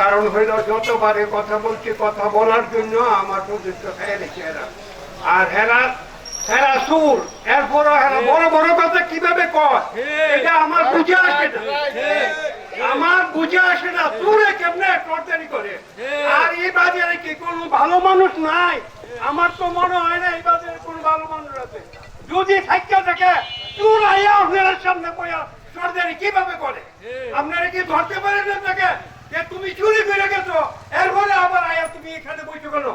কারণ হইল যতবারে কথা বলছি, কথা বলার জন্য আমার নিচ্ছে আর হেরা হেরা সুর। এরপরও হেরা বড় বড় কথা কীভাবে কয়? আমার বুঝে আসে না। আমার বুঝে আসে না সুরে কেমনে টর্চারি করে। আর এই বাজারে কি কোনো ভালো মানুষ নাই? আমার তো মনে হয় না এই বাজারে কোনো ভালো মানুষ আছে। যদি থাকতে থাকে চুর আইয়া আপনার সামনে কইয়া সর্দারি কীভাবে করে? আপনারা কি ধরতে পারেন না তাকে? যে তুমি চুরি করে গেছো এরপরে আবার আয়া তুমি এখানে বসে গেলো।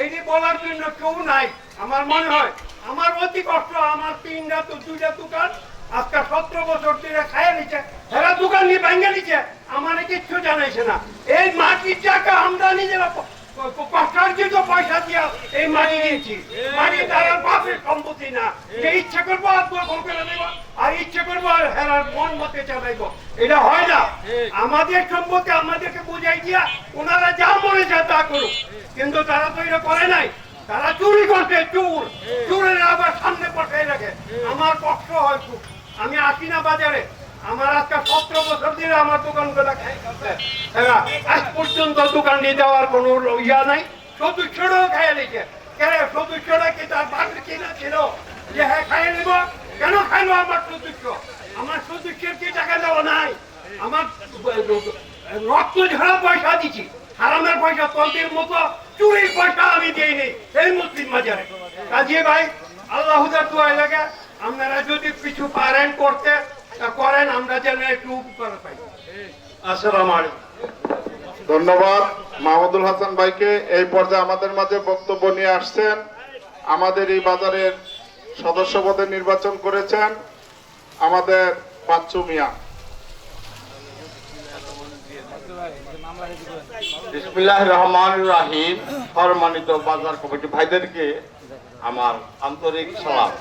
এই নিয়ে বলার জন্য কেউ নাই আমার মনে হয় আমার অতি কষ্ট আমার তিনটা তো দুইটা দোকান আজকে সতেরো বছর ধরে খাইয়ে নিচ্ছে এরা দোকান নিয়ে ভেঙে নিচ্ছে আমার কিচ্ছু জানাইছে না। এই মাটির টাকা আমরা নিজেরা যে মন হয় আমাদের সম্পত্তি আমাদেরকে বুঝাই দিয়া ওনারা যা মনে যায় তা করুক কিন্তু তারা তো এটা করে নাই তারা চুরি করছে চুর চুরের আবার সামনে পাঠাই রাখে আমার কষ্ট হয় আমি আসি না বাজারে আমার আজকে সতেরো বছর ধরে আমার দোকান খাচ্ছে। হ্যাঁ, আজ পর্যন্ত দোকান নিয়ে যাওয়ার কোনো ইয়া নাই। সদস্যরাও খাইয়ে নিচ্ছে কেন সদস্যরা কি তার বাড়ির কিনা ছিল? যে হ্যাঁ খাইয়ে নিব। কেন খাইলো আমার সদস্য? আমার সদস্যের কি দেওয়া নাই? আমার রক্ত ঝরা পয়সা দিছি হারামের পয়সা তন্ত্রের মতো চুরির পয়সা আমি দিই নেই মুসলিম বাজারে। কাজে ভাই আল্লাহ দোয়া লাগে। আপনারা যদি কিছু পারেন করতে করেন আমরা যেন একটু উপকার পাই। আসসালামু আলাইকুম। ধন্যবাদ। মাহমুদুল হাসান ভাইকে এই পর্যায়ে আমাদের মাঝে বক্তব্য নিয়ে আসছেন। আমাদের এই বাজারের সদস্য পদে নির্বাচন করেছেন আমাদের বাচ্চু মিয়া। বিসমিল্লাহ রহমান রাহিম। সম্মানিত বাজার কমিটি ভাইদেরকে আমার আন্তরিক সালাম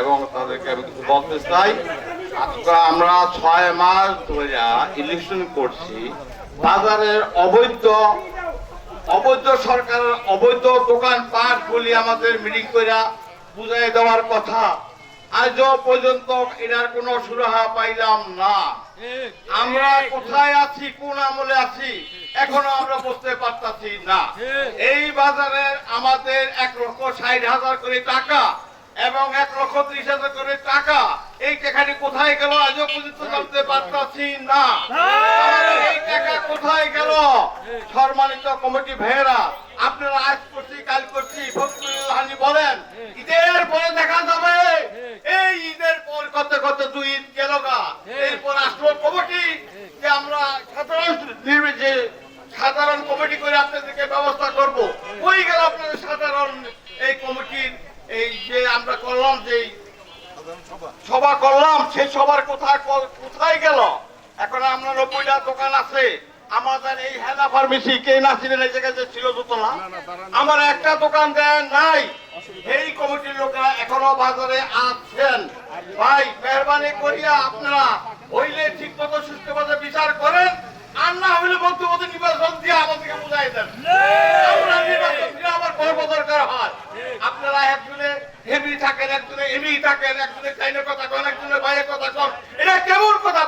এবং তাদেরকে আমি কিছু বলতে চাই। আমরা ছয় মাস ধরে ইলেকশন করছি, বাজারের অবৈধ অবৈধ সরকারের অবৈধ দোকান পাট বলি আমাদের মিটিং করে বুঝাই দেওয়ার কথা। আজও পর্যন্ত এটার কোনো সুরাহা পাইলাম না। আমরা কোথায় আছি, কোন আমলে আছি, এখনও আমরা বুঝতে পারতাছি না। এই বাজারে আমাদের এক লক্ষ ষাট হাজার করে টাকা এবং এক লক্ষ ত্রিশ হাজার করে টাকা এই টাকাটি কোথায় গেল? আজও পর্যন্ত জানতে পারতাছি না। এই টাকা কোথায় গেল? সম্মানিত কমিটি ভাইয়েরা আপনারা আজ করছি কাল করছি ফখরুল বলেন ঈদের পরে দেখা যাবে। এই ঈদের পর কত কত দুই ঈদ গেল গা। এরপর আসলো কমিটি যে আমরা সাধারণ নির্বে- যে সাধারণ কমিটি করে আপনাদেরকে ব্যবস্থা করব। ওই গেল আপনাদের সাধারণ এই কমিটির এই যে আমরা করলাম যে সভা করলাম সেই সবার কোথায় কোথায় গেল? এখন আমরা নব্বইটা দোকান আছে। আমাদের এই হেনা ফার্মেসি কে না ছিলেন এই জায়গায় ছিল না আমার একটা দোকান দেন নাই। এই কমিটির লোকরা এখনও বাজারে আছেন। ভাই মেহরবানি করিয়া আপনারা হইলে ঠিক মতো সুস্থভাবে বিচার করেন আর না হইলে বলতে বলতে নির্বাচন দিয়ে আমাদেরকে বুঝাই দেন আমরা নির্বাচন দিলে আবার করব দরকার হয় আপনারা একজনে হেমি থাকেন একজনে থাকেন কথা কন একজনে বাইরের কথা এটা কেমন কথা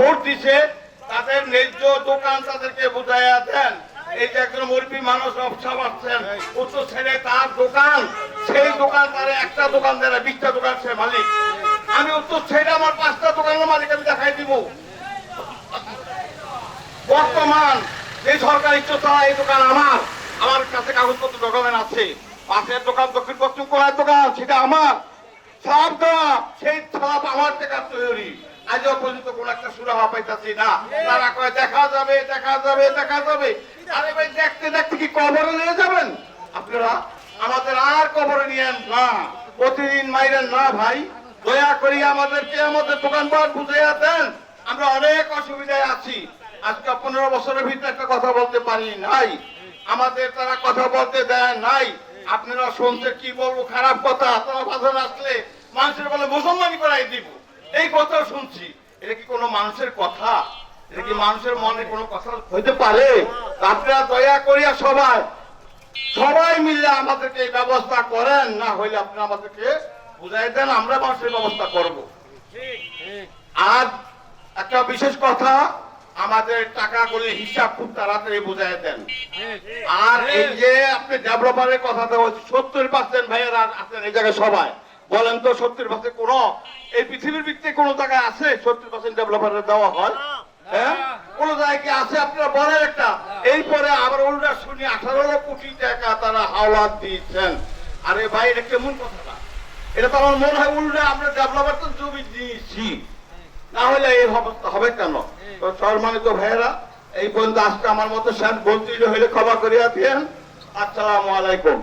ভোট দিছে, তাদের ন্যায্য দোকান তাদেরকে বুঝাইয়া এই যে একজন মুরব্বী মানুষ দোকান, সেই দোকান তার একটা দোকান দেয় বিশটা দোকান সে মালিক। আমি উত্তর ছেলে, আমার পাঁচটা দোকানের মালিক আমি দেখাই দিব। বর্তমান যে সরকার ইচ্ছা তারা এই দোকান আমার আমার কাছে কাগজপত্র ডকুমেন্ট আছে। পাশের দোকান দক্ষিণ পশ্চিম কোনার দোকান, সেটা আমার। সব দেওয়া সেই সব আমার টাকা তৈরি। আজও পর্যন্ত একটা না। তারা কয়, দেখা যাবে দেখা যাবে দেখা যাবে। আরে ভাই, দেখতে কি কবরে নিয়ে যাবেন? আপনারা আমাদের আর কবরে নিয়ে না। প্রতিদিন না ভাই, দয়া আমাদের বুঝাইয়া দেন আমরা অনেক অসুবিধায় আছি। আজকে পনেরো বছরের ভিতরে একটা কথা বলতে পারি নাই। আমাদের তারা কথা বলতে দেয় নাই। আপনারা শুনছে কি বলব? খারাপ কথা। তারা বাজার আসলে মানুষের বলে মুসলমানি করাই দিব। এই কথা শুনছি। এটা কি কোনো মানুষের কথা? এটা কি মানুষের মনে কোনো কথা হইতে পারে? আপনারা দয়া করিয়া সবাই সবাই মিলে আমাদেরকে এই ব্যবস্থা করেন। না হইলে আপনি আমাদেরকে বুঝাই দেন আমরা মানুষের ব্যবস্থা করব। আর একটা বিশেষ কথা আমাদের টাকাগুলির হিসাব খুব তাড়াতাড়ি বুঝাই দেন। আর এই যে আপনি ডেভেলপারের কথাটা বলছি সত্তর পার্সেন্ট ভাইয়েরা আছেন এই জায়গায় সবাই। বলেন তো সত্তর পার্সেন্ট কোন এই পৃথিবীর ভিত্তিতে কোন জায়গায় আছে সত্তর পার্সেন্ট ডেভেলপারের দেওয়া হয়? হ্যাঁ? কোন জায়গায় কি আছে? আপনারা বলেন একটা। এই পরে আবার উল্টা শুনি আঠারো কোটি টাকা তারা হাওলাত দিয়েছেন। আরে ভাই এটা কেমন কথা এটা তো আমার মনে হয় উল্টা আমরা ডেভেলপার তো জমি দিয়েছি। না হলে এই হবে কেন? তো সম্মানিত ভাইয়েরা, এই পর্যন্ত আজকে আমার মতো স্যার বলতে হইলে ক্ষমা করিয়া দিয়েন। আসসালামু আলাইকুম।